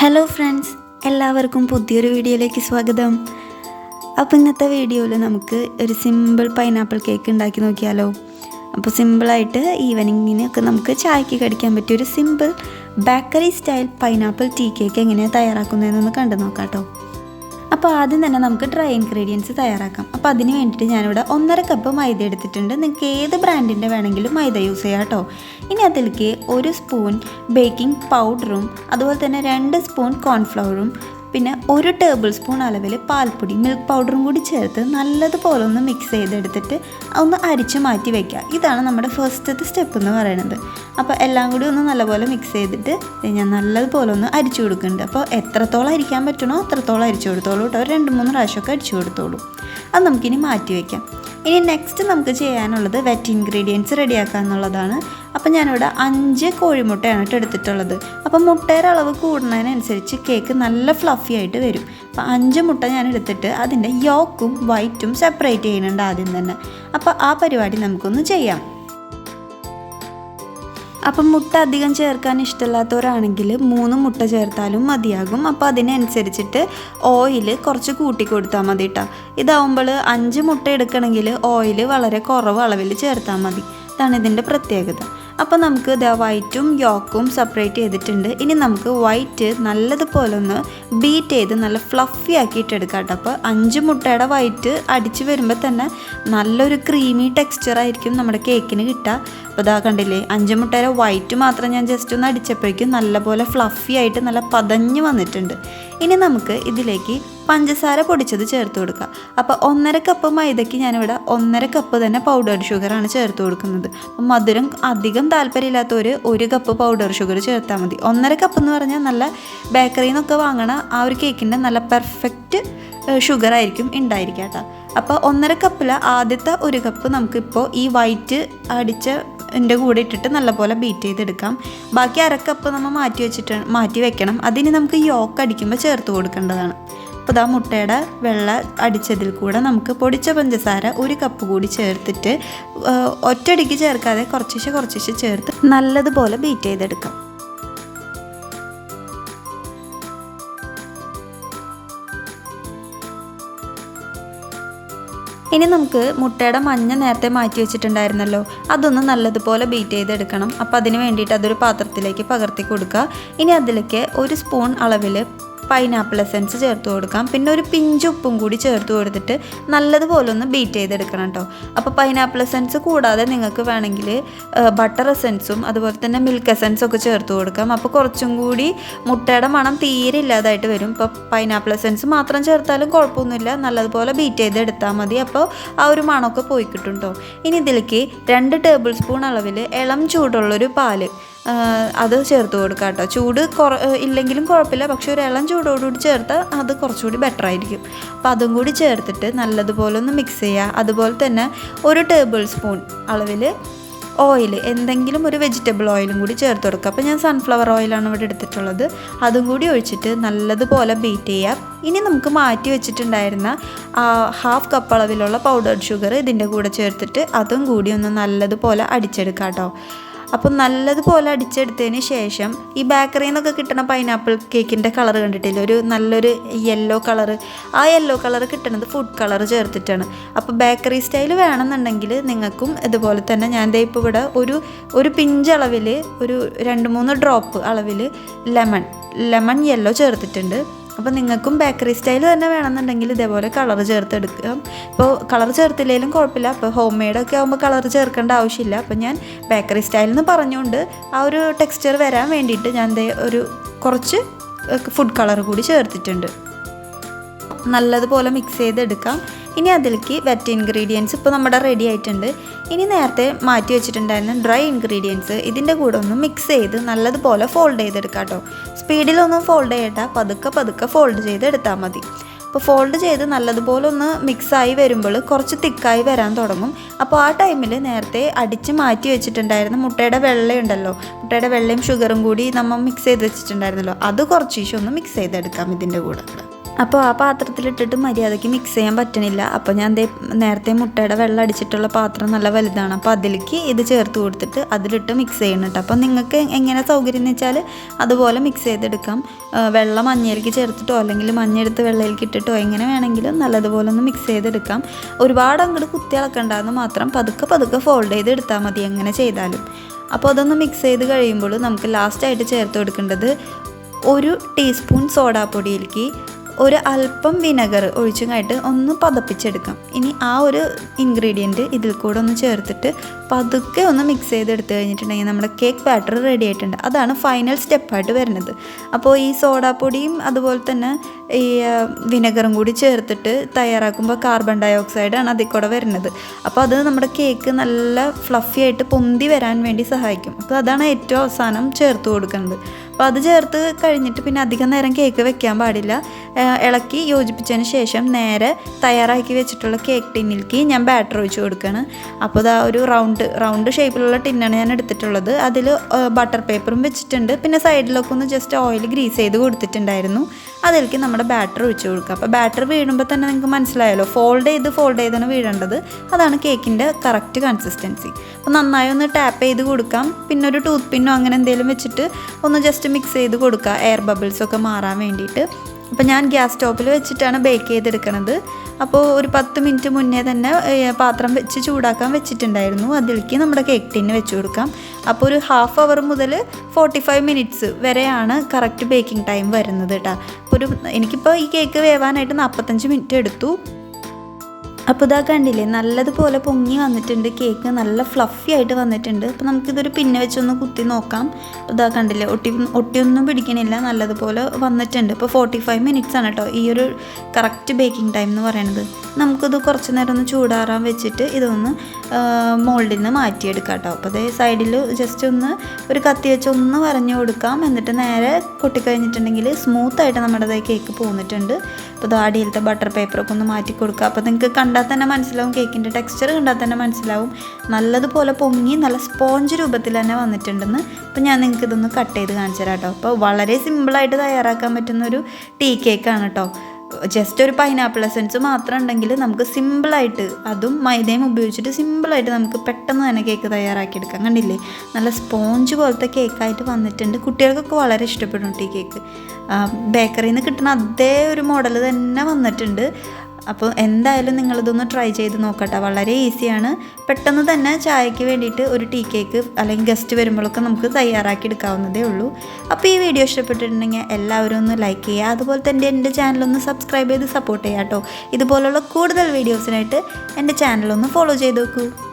Hello friends എല്ലാവർക്കും പുതിയൊരു വീഡിയോയിലേക്ക് സ്വാഗതം. അപ്പോൾ ഇന്നത്തെ വീഡിയോയിൽ നമുക്ക് ഒരു സിമ്പിൾ പൈനാപ്പിൾ കേക്ക് ഉണ്ടാക്കി നോക്കിയാലോ. അപ്പോൾ സിമ്പിളായിട്ട് ഈവനിങ്ങിനൊക്കെ നമുക്ക് ചായക്ക് കടിക്കാൻ പറ്റിയ ഒരു simple bakery style pineapple tea cake എങ്ങനെയാണ് തയ്യാറാക്കുന്നതെന്നൊന്ന് കണ്ടു നോക്കാം കേട്ടോ അപ്പോൾ ആദ്യം തന്നെ നമുക്ക് ഡ്രൈ ഇൻഗ്രീഡിയൻസ് തയ്യാറാക്കാം. അപ്പോൾ അതിന് വേണ്ടിയിട്ട് ഞാനിവിടെ ഒന്നര കപ്പ് മൈദ എടുത്തിട്ടുണ്ട്. നിങ്ങൾക്ക് ഏത് ബ്രാൻഡിന്റെ വേണമെങ്കിലും മൈദ യൂസ് ചെയ്യാം കേട്ടോ ഇനി അതിലേക്ക് ഒരു സ്പൂൺ ബേക്കിംഗ് പൗഡറും അതുപോലെ തന്നെ രണ്ട് സ്പൂൺ കോൺഫ്ലവറും പിന്നെ ഒരു ടേബിൾ സ്പൂൺ അളവിൽ പാൽപ്പൊടി മിൽക്ക് പൗഡറും കൂടി ചേർത്ത് നല്ലതുപോലെ ഒന്ന് മിക്സ് ചെയ്തെടുത്തിട്ട് ഒന്ന് അരിച്ച് മാറ്റി വയ്ക്കുക ഇതാണ് നമ്മുടെ ഫസ്റ്റത്തെ സ്റ്റെപ്പ് എന്ന് പറയുന്നത്. അപ്പോൾ എല്ലാം കൂടി ഒന്ന് നല്ലപോലെ മിക്സ് ചെയ്തിട്ട് ഞാൻ നല്ലതുപോലെ ഒന്ന് അരിച്ചു കൊടുക്കുന്നുണ്ട്. അപ്പോൾ എത്രത്തോളം അരിക്കാൻ പറ്റണോ അത്രത്തോളം അരിച്ചു കൊടുത്തോളൂ കേട്ടോ. രണ്ട് മൂന്ന് പ്രാവശ്യമൊക്കെ അരിച്ചു കൊടുത്തോളൂ. അത് നമുക്കിനി മാറ്റി വയ്ക്കാം ഇനി നെക്സ്റ്റ് നമുക്ക് ചെയ്യാനുള്ളത് വെറ്റ് ഇൻഗ്രീഡിയൻസ് റെഡിയാക്കുക എന്നുള്ളതാണ് അപ്പോൾ ഞാനിവിടെ അഞ്ച് കോഴിമുട്ടയാണ് കേട്ടോ എടുത്തിട്ടുള്ളത്. അപ്പോൾ മുട്ടയുടെ അളവ് കൂടുന്നതിനനുസരിച്ച് കേക്ക് നല്ല ഫ്ലഫി ആയിട്ട് വരും. അപ്പോൾ അഞ്ച് മുട്ട ഞാൻ എടുത്തിട്ട് അതിന്റെ യോക്കും വൈറ്റും സെപ്പറേറ്റ് ചെയ്യുന്നുണ്ട് ആദ്യം തന്നെ. അപ്പോൾ ആ പരിപാടി നമുക്കൊന്ന് ചെയ്യാം. അപ്പം മുട്ട അധികം ചേർക്കാൻ ഇഷ്ടമില്ലാത്തവരാണെങ്കിൽ മൂന്ന് മുട്ട ചേർത്താലും മതിയാകും. അപ്പോൾ അതിനനുസരിച്ചിട്ട് ഓയിൽ കുറച്ച് കൂട്ടി കൊടുത്താൽ മതി കേട്ടോ ഇതാവുമ്പോൾ അഞ്ച് മുട്ട എടുക്കണമെങ്കിൽ ഓയിൽ വളരെ കുറവ് അളവിൽ ചേർത്താൽ മതി. ഇതാണ് ഇതിന്റെ പ്രത്യേകത. അപ്പോൾ നമുക്ക് ദാ വൈറ്റും യോക്കും സെപ്പറേറ്റ് ചെയ്തിട്ടുണ്ട്. ഇനി നമുക്ക് വൈറ്റ് നല്ലതുപോലെ ഒന്ന് ബീറ്റ് ചെയ്ത് നല്ല ഫ്ലഫി ആക്കിയിട്ട് എടുക്കാം കേട്ടോ അപ്പോൾ അഞ്ച് മുട്ടയുടെ വൈറ്റ് അടിച്ച് വരുമ്പോൾ തന്നെ നല്ലൊരു ക്രീമി ടെക്സ്ചർ ആയിരിക്കും നമ്മുടെ കേക്കിന് കിട്ടുക. അപ്പോൾ ഇതാ കണ്ടില്ലേ അഞ്ച് മുട്ടയുടെ വൈറ്റ് മാത്രം ഞാൻ ജസ്റ്റ് ഒന്ന് അടിച്ചപ്പോഴേക്കും നല്ലപോലെ ഫ്ലഫി ആയിട്ട് നല്ല പതഞ്ഞ് വന്നിട്ടുണ്ട്. ഇനി നമുക്ക് ഇതിലേക്ക് പഞ്ചസാര പൊടിച്ചത് ചേർത്ത് കൊടുക്കുക. അപ്പോൾ ഒന്നര കപ്പ് മൈദയ്ക്ക് ഞാനിവിടെ ഒന്നര കപ്പ് തന്നെ പൗഡർ ഷുഗറാണ് ചേർത്ത് കൊടുക്കുന്നത്. മധുരം അധികം താല്പര്യമില്ലാത്തവർ ഒരു കപ്പ് പൗഡർ ഷുഗർ ചേർത്താൽ മതി. ഒന്നര കപ്പ് എന്ന് പറഞ്ഞാൽ നല്ല ബേക്കറിയിൽ നിന്നൊക്കെ വാങ്ങണ ആ ഒരു കേക്കിന്റെ നല്ല പെർഫെക്റ്റ് ഷുഗർ ആയിരിക്കും ഉണ്ടായിരിക്കുക കേട്ടോ അപ്പോൾ ഒന്നര കപ്പിൽ ആദ്യത്തെ ഒരു കപ്പ് നമുക്കിപ്പോൾ ഈ വൈറ്റ് അടിച്ച എന്റെ കൂടെ ഇട്ടിട്ട് നല്ലപോലെ ബീറ്റ് ചെയ്തെടുക്കാം. ബാക്കി അര കപ്പ് നമ്മൾ മാറ്റി വെച്ചിട്ട് മാറ്റി വെക്കണം. അതിന് നമുക്ക് യോക്ക് അടിക്കുമ്പോൾ ചേർത്ത് കൊടുക്കേണ്ടതാണ്. അപ്പോൾ ഇതാ മുട്ടയുടെ വെള്ള അടിച്ചതിൽ കൂടെ നമുക്ക് പൊടിച്ച പഞ്ചസാര ഒരു കപ്പ് കൂടി ചേർത്തിട്ട് ഒറ്റയടിക്ക് ചേർക്കാതെ കുറച്ചിശെ കുറച്ചിശെ ചേർത്ത് നല്ലതുപോലെ ബീറ്റ് ചെയ്തെടുക്കാം. ഇനി നമുക്ക് മുട്ടയുടെ മഞ്ഞ നേരത്തെ മാറ്റി വെച്ചിട്ടുണ്ടായിരുന്നല്ലോ അതൊന്ന് നല്ലതുപോലെ ബീറ്റ് ചെയ്തെടുക്കണം. അപ്പോൾ അതിന് വേണ്ടിയിട്ട് അതൊരു പാത്രത്തിലേക്ക് പകർത്തി കൊടുക്കുക. ഇനി അതിലേക്ക് ഒരു സ്പൂൺ അളവിൽ പൈനാപ്പിൾ എസൻസ് ചേർത്ത് കൊടുക്കാം. പിന്നെ ഒരു പിഞ്ച് ഉപ്പും കൂടി ചേർത്ത് കൊടുത്തിട്ട് നല്ലതുപോലെ ഒന്ന് ബീറ്റ് ചെയ്തെടുക്കണം കേട്ടോ. അപ്പോൾ പൈനാപ്പിൾ എസൻസ് കൂടാതെ നിങ്ങൾക്ക് വേണമെങ്കിൽ ബട്ടർ എസൻസും അതുപോലെ തന്നെ മിൽക്ക് എസൻസും ഒക്കെ ചേർത്ത് കൊടുക്കാം. അപ്പോൾ കുറച്ചും കൂടി മുട്ടയുടെ മണം തീരെ ഇല്ലാതായിട്ട് വരും. ഇപ്പോൾ പൈനാപ്പിൾ എസൻസ് മാത്രം ചേർത്താലും കുഴപ്പമൊന്നുമില്ല. നല്ലതുപോലെ ബീറ്റ് ചെയ്തെടുത്താൽ മതി. അപ്പോൾ ആ ഒരു മണമൊക്കെ പോയി കിട്ടും. കേട്ടോ ഇനി ഇതിലേക്ക് രണ്ട് ടേബിൾ സ്പൂൺ അളവിൽ ഇളം ചൂടുള്ളൊരു പാൽ അത് ചേർത്ത് കൊടുക്കുക കേട്ടോ ചൂട് കുറ ഇല്ലെങ്കിലും കുഴപ്പമില്ല പക്ഷെ ഒരു ഇളം ചൂടോടുകൂടി ചേർത്താൽ അത് കുറച്ചുകൂടി ബെറ്റർ ആയിരിക്കും. അപ്പോൾ അതും കൂടി ചേർത്തിട്ട് നല്ലതുപോലെ ഒന്ന് മിക്സ് ചെയ്യുക അതുപോലെ തന്നെ ഒരു ടേബിൾ സ്പൂൺ അളവിൽ ഓയിൽ എന്തെങ്കിലും ഒരു വെജിറ്റബിൾ ഓയിലും കൂടി ചേർത്ത് കൊടുക്കുക അപ്പോൾ ഞാൻ സൺഫ്ലവർ ഓയിലാണ് ഇവിടെ എടുത്തിട്ടുള്ളത്. അതും കൂടി ഒഴിച്ചിട്ട് നല്ലതുപോലെ ബീറ്റ് ചെയ്യുക ഇനി നമുക്ക് മാറ്റി വെച്ചിട്ടുണ്ടായിരുന്ന ഹാഫ് കപ്പ് അളവിലുള്ള പൗഡർഡ് ഷുഗർ ഇതിന്റെ കൂടെ ചേർത്തിട്ട് അതും കൂടി ഒന്ന് നല്ലതുപോലെ അടിച്ചെടുക്കാം കേട്ടോ അപ്പം നല്ലതുപോലെ അടിച്ചെടുത്തതിന് ശേഷം ഈ ബേക്കറിയിൽ നിന്നൊക്കെ കിട്ടുന്ന പൈനാപ്പിൾ കേക്കിന്റെ കളർ കണ്ടിട്ടില്ല? ഒരു നല്ലൊരു യെല്ലോ കളർ ആ യെല്ലോ കളർ കിട്ടുന്നത് ഫുഡ് കളർ ചേർത്തിട്ടാണ്. അപ്പോൾ ബേക്കറി സ്റ്റൈൽ വേണമെന്നുണ്ടെങ്കിൽ നിങ്ങൾക്കും ഇതുപോലെ തന്നെ ഞാൻ ദേ ഇപ്പോൾ ഇവിടെ ഒരു ഒരു പിഞ്ച് അളവിൽ ഒരു രണ്ട് മൂന്ന് ഡ്രോപ്പ് അളവിൽ ലെമൺ ലെമൺ യെല്ലോ ചേർത്തിട്ടുണ്ട്. അപ്പോൾ നിങ്ങൾക്കും ബേക്കറി സ്റ്റൈൽ തന്നെ വേണമെന്നുണ്ടെങ്കിൽ ഇതേപോലെ കളർ ചേർത്തെടുക്കാം ഇപ്പോൾ കളർ ചേർത്തില്ലെങ്കിലും കുഴപ്പമില്ല. അപ്പോൾ ഹോം മെയ്ഡൊക്കെ ആകുമ്പോൾ കളർ ചേർക്കേണ്ട ആവശ്യമില്ല. അപ്പോൾ ഞാൻ ബേക്കറി സ്റ്റൈൽ എന്ന് പറഞ്ഞുകൊണ്ട് ആ ഒരു ടെക്സ്ചർ വരാൻ വേണ്ടിയിട്ട് ഞാൻ ഒരു കുറച്ച് ഫുഡ് കളർ കൂടി ചേർത്തിട്ടുണ്ട്. നല്ലതുപോലെ മിക്സ് ചെയ്തെടുക്കാം. ഇനി അതിലേക്ക് വെറ്റ് ഇൻഗ്രീഡിയൻസ് ഇപ്പോൾ നമ്മുടെ റെഡി ആയിട്ടുണ്ട്. ഇനി നേരത്തെ മാറ്റി വെച്ചിട്ടുണ്ടായിരുന്ന ഡ്രൈ ഇൻഗ്രീഡിയൻസ് ഇതിന്റെ കൂടെ ഒന്ന് മിക്സ് ചെയ്ത് നല്ലതുപോലെ ഫോൾഡ് ചെയ്തെടുക്കാം കേട്ടോ. സ്പീഡിലൊന്നും ഫോൾഡ് ചെയ്യട്ട പതുക്കെ പതുക്കെ ഫോൾഡ് ചെയ്ത് എടുത്താൽ മതി. അപ്പോൾ ഫോൾഡ് ചെയ്ത് നല്ലതുപോലെ ഒന്ന് മിക്സായി വരുമ്പോൾ കുറച്ച് തിക്കായി വരാൻ തുടങ്ങും. അപ്പോൾ ആ ടൈമിൽ നേരത്തെ അടിച്ച് മാറ്റി വെച്ചിട്ടുണ്ടായിരുന്ന മുട്ടയുടെ വെള്ളയുണ്ടല്ലോ മുട്ടയുടെ വെള്ളയും ഷുഗറും കൂടി നമ്മൾ മിക്സ് ചെയ്ത് വെച്ചിട്ടുണ്ടായിരുന്നല്ലോ. അത് കുറച്ച് ഒന്ന് മിക്സ് ചെയ്തെടുക്കാം ഇതിന്റെ കൂടെ. അപ്പോൾ ആ പാത്രത്തിലിട്ടിട്ട് മര്യാദയ്ക്ക് മിക്സ് ചെയ്യാൻ പറ്റണില്ല. അപ്പോൾ ഞാൻ നേരത്തെ മുട്ടയുടെ വെള്ളം അടിച്ചിട്ടുള്ള പാത്രം നല്ല വലുതാണ്. അപ്പോൾ അതിലേക്ക് ഇത് ചേർത്ത് കൊടുത്തിട്ട് അതിലിട്ട് മിക്സ് ചെയ്യണം കേട്ടോ അപ്പോൾ നിങ്ങൾക്ക് എങ്ങനെ സൗകര്യം എന്ന് വെച്ചാൽ അതുപോലെ മിക്സ് ചെയ്തെടുക്കാം. വെള്ളം മഞ്ഞയിലേക്ക് ചേർത്തിട്ടോ അല്ലെങ്കിൽ മഞ്ഞെടുത്ത് വെള്ളയിലേക്ക് ഇട്ടിട്ടോ എങ്ങനെ വേണമെങ്കിലും നല്ലതുപോലെ ഒന്ന് മിക്സ് ചെയ്തെടുക്കാം. ഒരുപാട് അങ്ങോട്ട് കുത്തി ഇളക്കണ്ടെന്ന് മാത്രം പതുക്കെ പതുക്കെ ഫോൾഡ് ചെയ്ത് എടുത്താൽ മതി എങ്ങനെ ചെയ്താലും. അപ്പോൾ അതൊന്ന് മിക്സ് ചെയ്ത് കഴിയുമ്പോൾ നമുക്ക് ലാസ്റ്റായിട്ട് ചേർത്ത് കൊടുക്കേണ്ടത് ഒരു ടീസ്പൂൺ സോഡാപ്പൊടിയിലേക്ക് ഒരു അല്പം വിനെഗർ കഴിഞ്ഞിട്ട് ഒന്ന് പതപ്പിച്ചെടുക്കാം. ഇനി ആ ഒരു ഇൻഗ്രീഡിയന്റ് ഇതിൽ കൂടെ ഒന്ന് ചേർത്തിട്ട് പതുക്കെ ഒന്ന് മിക്സ് ചെയ്തെടുത്ത് കഴിഞ്ഞിട്ടുണ്ടെങ്കിൽ നമ്മുടെ കേക്ക് ബാറ്റർ റെഡി ആയിട്ടുണ്ട്. അതാണ് ഫൈനൽ സ്റ്റെപ്പായിട്ട് വരുന്നത്. അപ്പോൾ ഈ സോഡാപ്പൊടിയും അതുപോലെ തന്നെ ഈ വിനെഗറും കൂടി ചേർത്തിട്ട് തയ്യാറാക്കുമ്പോൾ കാർബൺ ഡൈ ഓക്സൈഡാണ് അതിൽ കൂടെ വരുന്നത്. അപ്പോൾ അത് നമ്മുടെ കേക്ക് നല്ല ഫ്ലഫി ആയിട്ട് പൊന്തി വരാൻ വേണ്ടി സഹായിക്കും. അപ്പോൾ അതാണ് ഏറ്റവും അവസാനം ചേർത്ത് കൊടുക്കുന്നത്. അപ്പോൾ അത് ചേർത്ത് കഴിഞ്ഞിട്ട് പിന്നെ അധികം നേരം കേക്ക് വെക്കാൻ പാടില്ല. ഇളക്കി യോജിപ്പിച്ചതിന് ശേഷം നേരെ തയ്യാറാക്കി വെച്ചിട്ടുള്ള കേക്ക് ടിന്നിലേക്ക് ഞാൻ ബാറ്റർ ഒഴിച്ച് കൊടുക്കുകയാണ് അപ്പോൾ ഇതാ ഒരു റൗണ്ട് റൗണ്ട് ഷേപ്പിലുള്ള ടിന്നാണ് ഞാൻ എടുത്തിട്ടുള്ളത്. അതിൽ ബട്ടർ പേപ്പറും വെച്ചിട്ടുണ്ട്. പിന്നെ സൈഡിലൊക്കെ ഒന്ന് ജസ്റ്റ് ഓയിൽ ഗ്രീസ് ചെയ്ത് കൊടുത്തിട്ടുണ്ടായിരുന്നു. അതിലേക്ക് നമ്മുടെ ബാറ്റർ ഒഴിച്ച് കൊടുക്കുക അപ്പോൾ ബാറ്റർ വീഴുമ്പോൾ തന്നെ നിങ്ങൾക്ക് മനസ്സിലായല്ലോ ഫോൾഡ് ചെയ്ത് ഫോൾഡ് ചെയ്താണ് വീഴേണ്ടത്. അതാണ് കേക്കിന്റെ കറക്റ്റ് കൺസിസ്റ്റൻസി. അപ്പോൾ നന്നായി ഒന്ന് ടാപ്പ് ചെയ്ത് കൊടുക്കാം. പിന്നെ ഒരു ടൂത്ത് പിന്നോ അങ്ങനെ എന്തെങ്കിലും വെച്ചിട്ട് ഒന്ന് ജസ്റ്റ് മിക്സ് ചെയ്ത് കൊടുക്കുക. എയർ ബബിൾസൊക്കെ മാറാൻ വേണ്ടിയിട്ട്. അപ്പോൾ ഞാൻ ഗ്യാസ് സ്റ്റോപ്പിൽ വെച്ചിട്ടാണ് ബേക്ക് ചെയ്തെടുക്കണത്. അപ്പോൾ ഒരു പത്ത് മിനിറ്റ് മുന്നേ തന്നെ പാത്രം വെച്ച് ചൂടാക്കാൻ വെച്ചിട്ടുണ്ടായിരുന്നു. അതിലേക്ക് നമ്മുടെ കേക്ക് ടിന്ന് വെച്ച് കൊടുക്കാം. അപ്പോൾ ഒരു ഹാഫ് അവർ മുതൽ ഫോർട്ടി ഫൈവ് മിനിറ്റ്സ് വരെയാണ് കറക്റ്റ് ബേക്കിംഗ് ടൈം വരുന്നത് കേട്ടോ അപ്പോൾ ഒരു എനിക്കിപ്പോൾ ഈ കേക്ക് വേവാനായിട്ട് നാൽപ്പത്തഞ്ച് മിനിറ്റ് എടുത്തു. അപ്പോൾ ഇതാ കണ്ടില്ലേ നല്ലതുപോലെ പൊങ്ങി വന്നിട്ടുണ്ട്. കേക്ക് നല്ല ഫ്ലഫി ആയിട്ട് വന്നിട്ടുണ്ട്. അപ്പോൾ നമുക്കിതൊരു പിന്നെ വെച്ചൊന്ന് കുത്തി നോക്കാം. ഇതാ കണ്ടില്ലേ ഒട്ടി ഒട്ടിയൊന്നും പിടിക്കണില്ല നല്ലതുപോലെ വന്നിട്ടുണ്ട്. ഇപ്പോൾ ഫോർട്ടി ഫൈവ് മിനിറ്റ്സ് ആണ് കേട്ടോ ഈ ഒരു കറക്റ്റ് ബേക്കിംഗ് ടൈം എന്ന് പറയുന്നത് നമുക്കിത് കുറച്ച് നേരം ഒന്ന് ചൂടാറാൻ വെച്ചിട്ട് ഇതൊന്ന് മോൾഡിൽ നിന്ന് മാറ്റിയെടുക്കാം കേട്ടോ അപ്പോൾ അതേ സൈഡിൽ ജസ്റ്റ് ഒന്ന് ഒരു കത്തി വെച്ച് ഒന്ന് വരഞ്ഞു കൊടുക്കാം. എന്നിട്ട് നേരെ കൊട്ടിക്കഴിഞ്ഞിട്ടുണ്ടെങ്കിൽ സ്മൂത്തായിട്ട് നമ്മുടെ കേക്ക് പോന്നിട്ടുണ്ട്. അപ്പോൾ അടിയിലത്തെ ബട്ടർ പേപ്പറൊക്കെ ഒന്ന് മാറ്റി കൊടുക്കുക. അപ്പോൾ നിങ്ങൾക്ക് കണ്ടാൽ തന്നെ മനസ്സിലാവും കേക്കിന്റെ ടെക്സ്ചർ കണ്ടാൽ തന്നെ മനസ്സിലാവും. നല്ലതുപോലെ പൊങ്ങി നല്ല സ്പോഞ്ച് രൂപത്തിൽ തന്നെ വന്നിട്ടുണ്ടെന്ന്. അപ്പോൾ ഞാൻ നിങ്ങൾക്ക് ഇതൊന്ന് കട്ട് ചെയ്ത് കാണിച്ചു തരാം കേട്ടോ. അപ്പോൾ വളരെ സിമ്പിളായിട്ട് തയ്യാറാക്കാൻ പറ്റുന്ന ഒരു ടീ കേക്കാണ് കേട്ടോ. ജസ്റ്റ് ഒരു പൈനാപ്പിൾ എസൻസ് മാത്രം ഉണ്ടെങ്കിൽ നമുക്ക് സിമ്പിളായിട്ട് അതും മൈദയും ഉപയോഗിച്ചിട്ട് സിമ്പിളായിട്ട് നമുക്ക് പെട്ടെന്ന് തന്നെ കേക്ക് തയ്യാറാക്കിയെടുക്കാം. കണ്ടില്ലേ? നല്ല സ്പോഞ്ച് പോലത്തെ കേക്കായിട്ട് വന്നിട്ടുണ്ട്. കുട്ടികൾക്കൊക്കെ വളരെ ഇഷ്ടപ്പെടും ഈ കേക്ക് ബേക്കറിയിൽ നിന്ന് കിട്ടുന്ന അതേ ഒരു മോഡൽ തന്നെ വന്നിട്ടുണ്ട്. അപ്പോൾ എന്തായാലും നിങ്ങളിതൊന്ന് ട്രൈ ചെയ്ത് നോക്കട്ടെ. വളരെ ഈസിയാണ് പെട്ടെന്ന് തന്നെ ചായയ്ക്ക് വേണ്ടിയിട്ട് ഒരു ടീ കേക്ക് അല്ലെങ്കിൽ ഗസ്റ്റ് വരുമ്പോഴൊക്കെ നമുക്ക് തയ്യാറാക്കി എടുക്കാവുന്നതേ ഉള്ളൂ. അപ്പോൾ ഈ വീഡിയോ ഇഷ്ടപ്പെട്ടിട്ടുണ്ടെങ്കിൽ എല്ലാവരും ഒന്ന് ലൈക്ക് ചെയ്യുക. അതുപോലെ തന്നെ എന്റെ ചാനലൊന്ന് സബ്സ്ക്രൈബ് ചെയ്ത് സപ്പോർട്ട് ചെയ്യാം കേട്ടോ. ഇതുപോലുള്ള കൂടുതൽ വീഡിയോസിനായിട്ട് എന്റെ ചാനലൊന്ന് ഫോളോ ചെയ്ത് നോക്കൂ.